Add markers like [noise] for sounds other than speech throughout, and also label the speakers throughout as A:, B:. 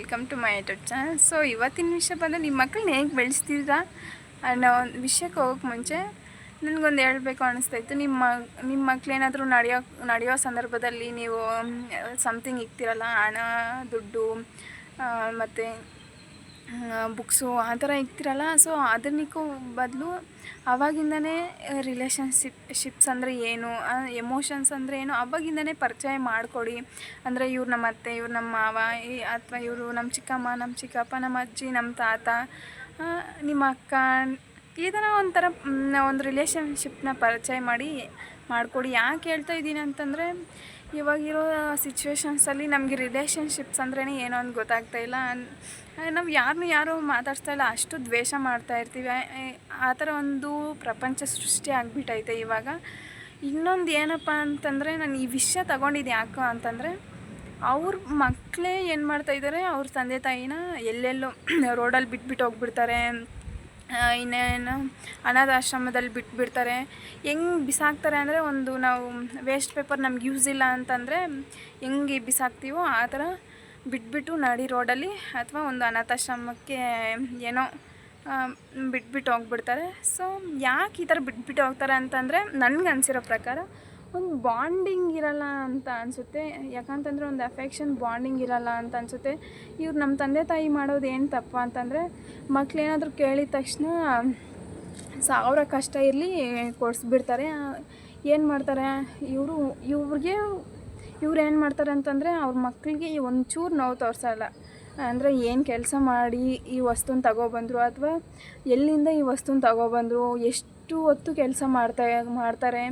A: Welcome to my YouTube channel so ಇವತ್ತಿನ ವಿಷಯ ಬಂದರೆ ನಿಮ್ಮ ಮಕ್ಕಳನ್ನ ಹೇಗೆ ಬೆಳೆಸ್ತೀರಾ ಅನ್ನೋ ಒಂದು ವಿಷಯಕ್ಕೆ ಹೋಗೋಕೆ ಮುಂಚೆ ನನಗೊಂದು ಹೇಳಬೇಕು ಅನಿಸ್ತಾಯಿತ್ತು. ನಿಮ್ಮ ನಿಮ್ಮ ಮಕ್ಕಳೇನಾದರೂ ನಡೆಯೋ ನಡೆಯೋ ಸಂದರ್ಭದಲ್ಲಿ ನೀವು ಸಮಥಿಂಗ್ ಇಕ್ತಿರಲ್ಲ, ಹಣ, ದುಡ್ಡು ಮತ್ತು ಬುಕ್ಸು ಆ ಥರ ಇಕ್ತಿರಲ್ಲ ಸೊ ಅದನ್ನಕ್ಕೂ ಬದಲು ಅವಾಗಿಂದನೇ ರಿಲೇಷನ್ಶಿಪ್ ಶಿಪ್ಸ್ ಅಂದರೆ ಏನು ಎಮೋಷನ್ಸ್ ಅಂದರೆ ಏನು, ಅವಾಗಿಂದನೇ ಪರಿಚಯ ಮಾಡಿಕೊಡಿ. ಅಂದರೆ ಇವ್ರು ನಮ್ಮ ಅತ್ತೆ, ಇವ್ರು ನಮ್ಮ ಮಾವ ಅಥವಾ ಇವರು ನಮ್ಮ ಚಿಕ್ಕಮ್ಮ, ನಮ್ಮ ಚಿಕ್ಕಪ್ಪ, ನಮ್ಮ ಅಜ್ಜಿ, ನಮ್ಮ ತಾತ ನಿಮ್ಮ ಅಕ್ಕ, ಈ ಥರ ಒಂಥರ ಒಂದು ರಿಲೇಷನ್ಶಿಪ್ನ ಪರಿಚಯ ಮಾಡಿ, ಮಾಡಿಕೊಡಿ. ಯಾಕೆ ಹೇಳ್ತಾ ಇದ್ದೀನಿ ಅಂತಂದರೆ ಇವಾಗಿರೋ ಸಿಚುವೇಶನ್ಸಲ್ಲಿ ನಮಗೆ ರಿಲೇಷನ್ಶಿಪ್ಸ್ ಅಂದ್ರೇ ಏನೋ ಒಂದು ಗೊತ್ತಾಗ್ತಾ ಇಲ್ಲ. ನಾವು ಯಾರನ್ನೂ ಯಾರು ಮಾತಾಡ್ತಾ ಇಲ್ಲ. ಅಷ್ಟು ದ್ವೇಷ ಮಾಡ್ತಾ ಇರ್ತೀವಿ. ಆ- ಥರ ಒಂದು ಪ್ರಪಂಚ ಸೃಷ್ಟಿ ಆಗಿಬಿಟ್ಟೈತೆ ಇವಾಗ. ಇನ್ನೊಂದು ಏನಪ್ಪ ಅಂತಂದರೆ ನಾನು ಈ ವಿಷಯ ತಗೊಂಡಿದ್ದು ಯಾಕೋ ಅಂತಂದರೆ, ಅವ್ರ ಮಕ್ಕಳೇ ಏನು ಮಾಡ್ತಾಯಿದ್ದಾರೆ ಅವ್ರ ತಂದೆ ತಾಯಿನ ಎಲ್ಲೆಲ್ಲೋ [clears throat] ರೋಡಲ್ಲಿ ಬಿಟ್ಬಿಟ್ಟು ಹೋಗ್ಬಿಡ್ತಾರೆ. ಇನ್ನೇನು ಅನಾಥಾಶ್ರಮದಲ್ಲಿ ಬಿಟ್ಬಿಡ್ತಾರೆ. ಹೆಂಗೆ ಬಿಸಾಕ್ತಾರೆ ಅಂದರೆ ಒಂದು ನಾವು ವೇಸ್ಟ್ ಪೇಪರ್ ನಮ್ಗೆ ಯೂಸ್ ಇಲ್ಲ ಅಂತಂದರೆ ಹೆಂಗೆ ಬಿಸಾಕ್ತೀವೋ ಆ ಥರ ಬಿಟ್ಬಿಟ್ಟು ನಡಿ ರೋಡಲ್ಲಿ ಅಥವಾ ಒಂದು ಅನಾಥಾಶ್ರಮಕ್ಕೆ ಏನೋ ಬಿಟ್ಬಿಟ್ಟು ಹೋಗ್ಬಿಡ್ತಾರೆ. ಸೊ ಯಾಕೆ ಈ ಥರ ಬಿಟ್ಬಿಟ್ಟು ಹೋಗ್ತಾರೆ ಅಂತಂದರೆ ನನಗೆ ಅನಿಸಿರೋ ಪ್ರಕಾರ ಒಂದು ಬಾಂಡಿಂಗ್ ಇರಲ್ಲ ಅಂತ ಅನಿಸುತ್ತೆ. ಯಾಕಂತಂದರೆ ಒಂದು ಅಫೆಕ್ಷನ್ ಬಾಂಡಿಂಗ್ ಇರಲ್ಲ ಅಂತ ಅನಿಸುತ್ತೆ. ಇವ್ರು ನಮ್ಮ ತಂದೆ ತಾಯಿ ಮಾಡೋದು ಏನು ತಪ್ಪ ಅಂತಂದರೆ ಮಕ್ಕಳೇನಾದರೂ ಕೇಳಿದ ತಕ್ಷಣ ಸಾವಿರ ಕಷ್ಟ ಇರಲಿ ಕೊಡಿಸ್ಬಿಡ್ತಾರೆ. ಏನು ಮಾಡ್ತಾರೆ? ಇವರು, ಇವ್ರಿಗೆ ಇವ್ರು ಏನು ಮಾಡ್ತಾರೆ ಅಂತಂದರೆ, ಅವ್ರ ಮಕ್ಕಳಿಗೆ ಒಂಚೂರು ನೋವು ತೋರಿಸಲ್ಲ. ಅಂದರೆ ಏನು ಕೆಲಸ ಮಾಡಿ ಈ ವಸ್ತುನ ತಗೊಬಂದರು ಅಥವಾ ಎಲ್ಲಿಂದ ಈ ವಸ್ತುನ ತಗೊಬಂದರು, ಎಷ್ಟು ಹೊತ್ತು ಕೆಲಸ ಮಾಡ್ತಾ, ಮಾಡ್ತಾರೆ.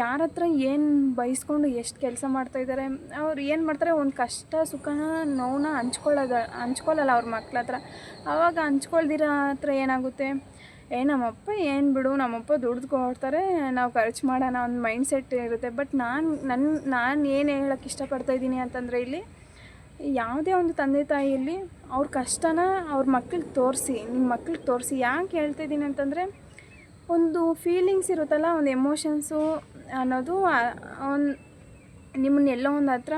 A: ಯಾರ ಹತ್ರ ಏನು ಬಯಸ್ಕೊಂಡು ಎಷ್ಟು ಕೆಲಸ ಮಾಡ್ತಾಯಿದ್ದಾರೆ ಅವ್ರು ಏನು ಮಾಡ್ತಾರೆ, ಒಂದು ಕಷ್ಟ ಸುಖನ ನೋವನ್ನ ಹಂಚ್ಕೊಳ್ಳೋದ, ಹಂಚ್ಕೊಳ್ಳಲ್ಲ ಅವ್ರ ಮಕ್ಳ ಹತ್ರ. ಆವಾಗ ಹಂಚ್ಕೊಳ್ದಿರೋ ಹತ್ರ ಏನಾಗುತ್ತೆ, ಏ ನಮ್ಮಪ್ಪ ಏನು ಬಿಡು, ನಮ್ಮಪ್ಪ ದುಡ್ದು ಕೊಡ್ತಾರೆ, ನಾವು ಖರ್ಚು ಮಾಡೋಣ ಒಂದು ಮೈಂಡ್ ಸೆಟ್ ಇರುತ್ತೆ. ಬಟ್ ನಾನು ನನ್ನ ನಾನು ಏನು ಹೇಳೋಕ್ಕೆ ಇಷ್ಟಪಡ್ತಾ ಇದ್ದೀನಿ ಅಂತಂದರೆ ಇಲ್ಲಿ, ಯಾವುದೇ ಒಂದು ತಂದೆ ತಾಯಿಯಲ್ಲಿ ಅವ್ರ ಕಷ್ಟನ ಅವ್ರ ಮಕ್ಳಿಗೆ ತೋರಿಸಿ ನಿಮ್ಮ ಮಕ್ಳಿಗೆ ತೋರಿಸಿ. ಯಾಕೆ ಹೇಳ್ತಾ ಇದ್ದೀನಿ ಅಂತಂದರೆ ಒಂದು ಫೀಲಿಂಗ್ಸ್ ಇರುತ್ತಲ್ಲ, ಒಂದು ಎಮೋಷನ್ಸು ಅನ್ನೋದು ಒಂದು ನಿಮ್ಮನ್ನ ಎಲ್ಲೋ ಒಂದು ಹತ್ರ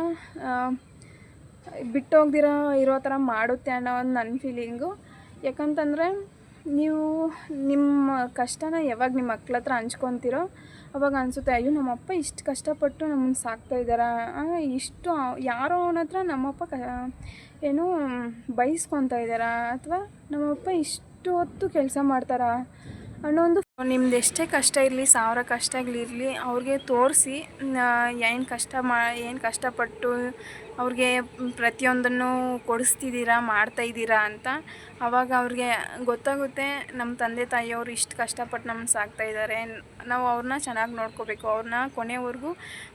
A: ಬಿಟ್ಟೋಗ್ದಿರೋ, ಇರೋ ಥರ ಮಾಡುತ್ತೆ ಅನ್ನೋ ಒಂದು ನನ್ನ ಫೀಲಿಂಗು ಯಾಕಂತಂದರೆ, ನೀವು ನಿಮ್ಮ ಕಷ್ಟನ ಯಾವಾಗ ನಿಮ್ಮ ಮಕ್ಳ ಹತ್ರ ಹಂಚ್ಕೊತಿರೋ, ಅವಾಗ ಅನಿಸುತ್ತೆ, ಅಯ್ಯೋ, ನಮ್ಮಪ್ಪ ಇಷ್ಟು ಕಷ್ಟಪಟ್ಟು ನಮ್ಮನ್ನು ಸಾಕ್ತಾ ಇದ್ದಾರ? ಇಷ್ಟು ಯಾರೋ ಅವನ ಹತ್ರ ನಮ್ಮಪ್ಪ ಕ, ಏನು ಬಯಸ್ಕೊತಾ ಇದ್ದಾರಾ? ಅಥವಾ ನಮ್ಮಪ್ಪ ಇಷ್ಟು ಹೊತ್ತು ಕೆಲಸ ಮಾಡ್ತಾರಾ? ಅನ್ನೋ ಒಂದು ನಿಮ್ದು ಎಷ್ಟೇ ಕಷ್ಟ ಇರಲಿ, ಸಾವಿರ ಕಷ್ಟಗಳಿರಲಿ ಅವ್ರಿಗೆ ತೋರಿಸಿ ಏನು ಕಷ್ಟ ಮಾ, ಏನು ಕಷ್ಟಪಟ್ಟು ಅವ್ರಿಗೆ ಪ್ರತಿಯೊಂದನ್ನು ಕೊಡಿಸ್ತಿದ್ದೀರಾ ಮಾಡ್ತಾಯಿದ್ದೀರಾ ಅಂತ ಆವಾಗ ಅವ್ರಿಗೆ ಗೊತ್ತಾಗುತ್ತೆ ನಮ್ಮ ತಂದೆ ತಾಯಿಯವರು ಇಷ್ಟು ಕಷ್ಟಪಟ್ಟು ನಮ್ಮನ್ನು ಸಾಕ್ತಾ ಇದ್ದಾರೆ ನಾವು ಅವ್ರನ್ನ ಚೆನ್ನಾಗಿ ನೋಡ್ಕೋಬೇಕು ಅವ್ರನ್ನ ಕೊನೆವರೆಗೂ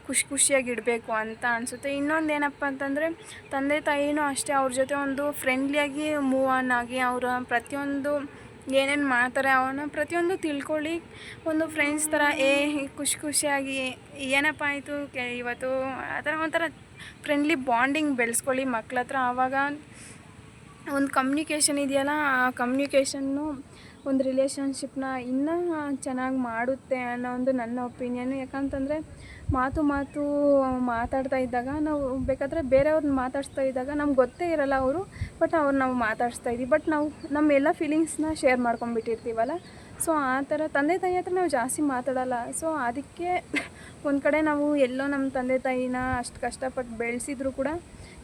A: ಖುಷಿ ಖುಷಿಯಾಗಿ ಇಡಬೇಕು ಅಂತ ಅನಿಸುತ್ತೆ. ಇನ್ನೊಂದು ಏನಪ್ಪ ಅಂತಂದರೆ, ತಂದೆ ತಾಯಿನೂ ಅಷ್ಟೇ, ಅವ್ರ ಜೊತೆ ಒಂದು ಫ್ರೆಂಡ್ಲಿಯಾಗಿ ಮೂವ್ ಆನ್ ಆಗಿ ಅವರ ಪ್ರತಿಯೊಂದು ಏನೇನು ಮಾಡ್ತಾರೆ ಅವನ್ನ ಪ್ರತಿಯೊಂದು ತಿಳ್ಕೊಳ್ಳಿ. ಒಂದು ಫ್ರೆಂಡ್ಸ್ ಥರ ಏ, ಖುಷಿ ಖುಷಿಯಾಗಿ, ಏನಪ್ಪ ಆಯಿತು? ಕೆ, ಇವತ್ತು ಆ ಥರ ಒಂಥರ ಫ್ರೆಂಡ್ಲಿ ಬಾಂಡಿಂಗ್ ಬೆಳೆಸ್ಕೊಳ್ಳಿ ಮಕ್ಳ ಹತ್ರ ಆವಾಗ ಒಂದು ಕಮ್ಯುನಿಕೇಷನ್ ಇದೆಯಲ್ಲ, ಆ ಕಮ್ಯುನಿಕೇಷನ್ನು ಒಂದು ರಿಲೇಷನ್ಶಿಪ್ನ ಇನ್ನೂ ಚೆನ್ನಾಗಿ ಮಾಡುತ್ತೆ ಅನ್ನೋ ಒಂದು ನನ್ನ ಒಪಿನಿಯನ್ ಯಾಕಂತಂದರೆ ಮಾತು ಮಾತು ಮಾತಾಡ್ತಾ ಇದ್ದಾಗ ನಾವು ಬೇಕಾದರೆ ಬೇರೆಯವ್ರನ್ನ ಮಾತಾಡಿಸ್ತಾ ಇದ್ದಾಗ ನಮ್ಗೆ ಗೊತ್ತೇ ಇರಲ್ಲ ಅವರು, ಬಟ್ ಅವ್ರು ನಾವು ಮಾತಾಡಿಸ್ತಾ ಇದ್ದೀವಿ ಬಟ್ ನಾವು ನಮ್ಮ ಎಲ್ಲ ಫೀಲಿಂಗ್ಸ್ನ ಶೇರ್ ಮಾಡ್ಕೊಂಡ್ಬಿಟ್ಟಿರ್ತೀವಲ್ಲ ಸೊ ಆ ಥರ ತಂದೆ ತಾಯಿ ಹತ್ರ ನಾವು ಜಾಸ್ತಿ ಮಾತಾಡಲ್ಲ. ಸೊ ಅದಕ್ಕೆ ಒಂದು ಕಡೆ ನಾವು ಎಲ್ಲೋ ನಮ್ಮ ತಂದೆ ತಾಯಿನ ಅಷ್ಟು ಕಷ್ಟಪಟ್ಟು ಬೆಳೆಸಿದ್ರು ಕೂಡ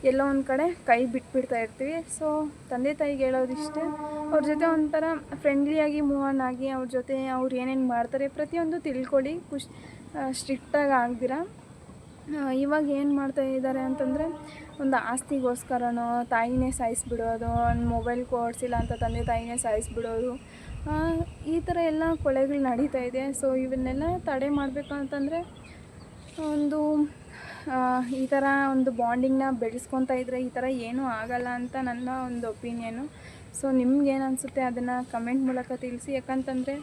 A: ಎಲ್ಲೋ ಒಂದು ಕಡೆ ಕೈ ಬಿಟ್ಬಿಡ್ತಾ ಇರ್ತೀವಿ. ಸೊ ತಂದೆ ತಾಯಿಗೆ ಹೇಳೋದಿಷ್ಟೇ, ಅವ್ರ ಜೊತೆ ಒಂಥರ ಫ್ರೆಂಡ್ಲಿಯಾಗಿ ಮೂವ್ ಆನ್ ಆಗಿ, ಅವ್ರ ಜೊತೆ ಅವ್ರು ಏನೇನು ಮಾಡ್ತಾರೆ ಪ್ರತಿಯೊಂದು ತಿಳ್ಕೊಳ್ಳಿ. ಖುಷ್ ಸ್ಟ್ರಿಕ್ಟಾಗಿ ಆಗ್ದಿರ. ಇವಾಗ ಏನು ಮಾಡ್ತಾ ಇದ್ದಾರೆ ಅಂತಂದರೆ, ಒಂದು ಆಸ್ತಿಗೋಸ್ಕರನೋ, ತಾಯಿನೇ ಸಾಯಿಸ್ಬಿಡೋದು, ಒಂದು ಮೊಬೈಲ್ ಕೊಡಿಸಿಲ್ಲ ಅಂತ ತಂದೆ ತಾಯಿನೇ ಸಾಯಿಸ್ಬಿಡೋದು ಈ ಥರ ಎಲ್ಲ ಕೊಳೆಗಳು ನಡೀತಾ ಇದೆ. ಸೊ ಇವನ್ನೆಲ್ಲ ತಡೆ ಮಾಡಬೇಕು ಅಂತಂದರೆ ಒಂದು ಈ ಥರ ಒಂದು ಬಾಂಡಿಂಗ್ನ ಬೆಳೆಸ್ಕೊತಾ ಇದ್ದರೆ ಈ ಥರ ಏನೂ ಆಗಲ್ಲ ಅಂತ ನನ್ನ ಒಂದು ಒಪಿನಿಯನು ಸೊ ನಿಮ್ಗೇನು ಅನಿಸುತ್ತೆ ಅದನ್ನು ಕಮೆಂಟ್ ಮೂಲಕ ತಿಳಿಸಿ. ಯಾಕಂತಂದರೆ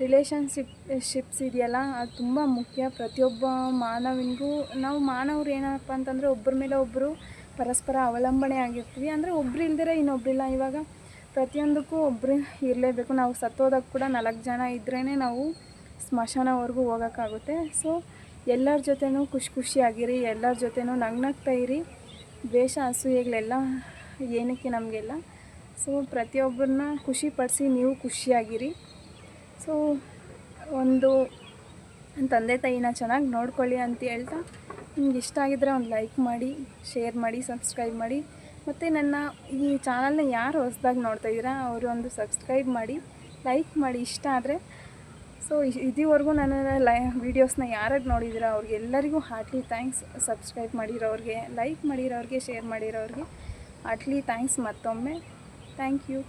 A: ರಿಲೇಷನ್ಶಿಪ್ ಶಿಪ್ಸ್ ಇದೆಯಲ್ಲ, ಅದು ತುಂಬ ಮುಖ್ಯ. ಪ್ರತಿಯೊಬ್ಬ ಮಾನವನಿಗೂ, ನಾವು ಮಾನವರು ಏನಪ್ಪ ಅಂತಂದರೆ ಒಬ್ಬರ ಮೇಲೆ ಒಬ್ಬರು ಪರಸ್ಪರ ಅವಲಂಬನೆ ಆಗಿರ್ತೀವಿ. ಅಂದರೆ ಒಬ್ರು ಇಲ್ದಿರ ಇನ್ನೊಬ್ರಿಲ್ಲ. ಇವಾಗ ಪ್ರತಿಯೊಂದಕ್ಕೂ ಒಬ್ಬರು ಇರಲೇಬೇಕು. ನಾವು ಸತ್ತೋದಾಗ ಕೂಡ ನಾಲ್ಕು ಜನ ಇದ್ರೇ ನಾವು ಸ್ಮಶಾನವರೆಗೂ ಹೋಗೋಕ್ಕಾಗುತ್ತೆ. ಸೊ ಎಲ್ಲರ ಜೊತೆನೂ ಖುಷಿ ಖುಷಿಯಾಗಿರಿ, ಎಲ್ಲರ ಜೊತೆನೂ ನಗ್ನಗ್ತಾ ಇರಿ. ದ್ವೇಷ, ಅಸೂಯೆಗಳೆಲ್ಲ ಏನಕ್ಕೆ ನಮಗೆಲ್ಲ? ಸೊ ಪ್ರತಿಯೊಬ್ಬರನ್ನ ಖುಷಿಪಡಿಸಿ ನೀವು ಖುಷಿಯಾಗಿರಿ. ಸೊ ಒಂದು ತಂದೆ ತಾಯಿನ ಚೆನ್ನಾಗಿ ನೋಡ್ಕೊಳ್ಳಿ ಅಂತ ಹೇಳ್ತಾ, ನಿಮ್ಗೆ ಇಷ್ಟ ಆಗಿದ್ರೆ ಒಂದು ಲೈಕ್ ಮಾಡಿ, ಶೇರ್ ಮಾಡಿ, ಸಬ್ಸ್ಕ್ರೈಬ್ ಮಾಡಿ. ಮತ್ತು ನನ್ನ ಈ ಚಾನಲ್ನ ಯಾರು ಹೊಸದಾಗಿ ನೋಡ್ತಾ ಇದ್ದೀರಾ, ಅವರು ಒಂದು ಸಬ್ಸ್ಕ್ರೈಬ್ ಮಾಡಿ, ಲೈಕ್ ಮಾಡಿ. ಇಷ್ಟ ಆದರೆ ಸೊ ಇದುವರೆಗೂ ನನ್ನ ಲೈ ವೀಡಿಯೋಸ್ನ ಯಾರ್ಯಾರು ನೋಡಿದ್ದೀರಾ ಅವ್ರಿಗೆಲ್ಲರಿಗೂ ಹಾರ್ಟ್ಲಿ ಥ್ಯಾಂಕ್ಸ್ ಸಬ್ಸ್ಕ್ರೈಬ್ ಮಾಡಿರೋರಿಗೆ ಲೈಕ್ ಮಾಡಿರೋರಿಗೆ ಶೇರ್ ಮಾಡಿರೋರಿಗೆ ಹಾರ್ಟ್ಲಿ ಥ್ಯಾಂಕ್ಸ್ ಮತ್ತೊಮ್ಮೆ. Thank you